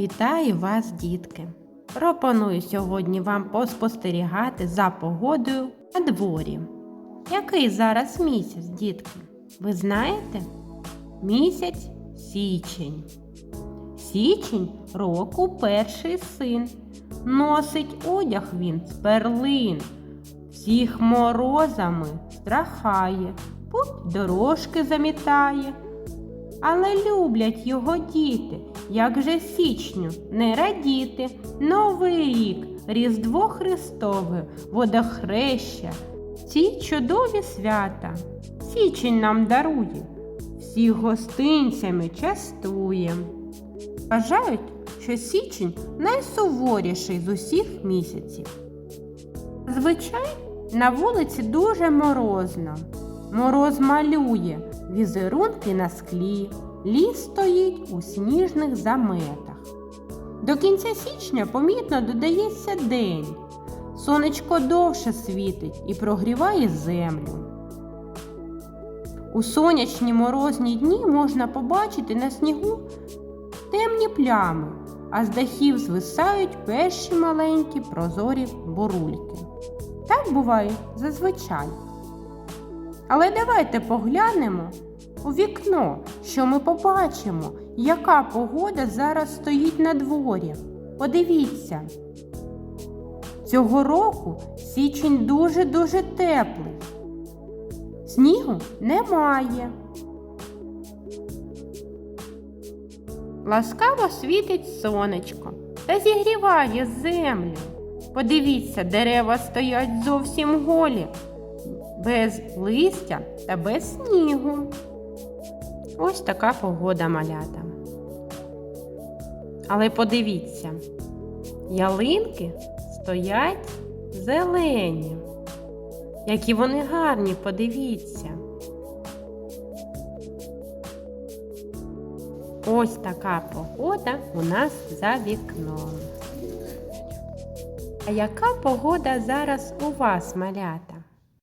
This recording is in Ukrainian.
Вітаю вас, дітки! Пропоную сьогодні вам поспостерігати за погодою на дворі. Який зараз місяць, дітки? Ви знаєте? Місяць січень. Січень року перший син. Носить одяг він з перлин. Всіх морозами страхає, путь дорожки замітає. Але люблять його діти, як же січню не радіти. Новий рік, Різдво Христове, водохреща, ці чудові свята. Січень нам дарує, всіх гостинцями частує. Вважають, що січень найсуворіший з усіх місяців. Звичай на вулиці дуже морозно. Мороз малює візерунки на склі, ліс стоїть у сніжних заметах. До кінця січня помітно додається день. Сонечко довше світить і прогріває землю. У сонячні морозні дні можна побачити на снігу темні плями, а з дахів звисають перші маленькі прозорі бурульки. Так буває зазвичай. Але давайте поглянемо у вікно, що ми побачимо, яка погода зараз стоїть на дворі. Подивіться. Цього року січень дуже-дуже теплий. Снігу немає. Ласкаво світить сонечко та зігріває землю. Подивіться, дерева стоять зовсім голі, без листя та без снігу. Ось така погода малята. Але подивіться, ялинки стоять зелені. Які вони гарні, подивіться. Ось така погода у нас за вікном. А яка погода зараз у вас, малята?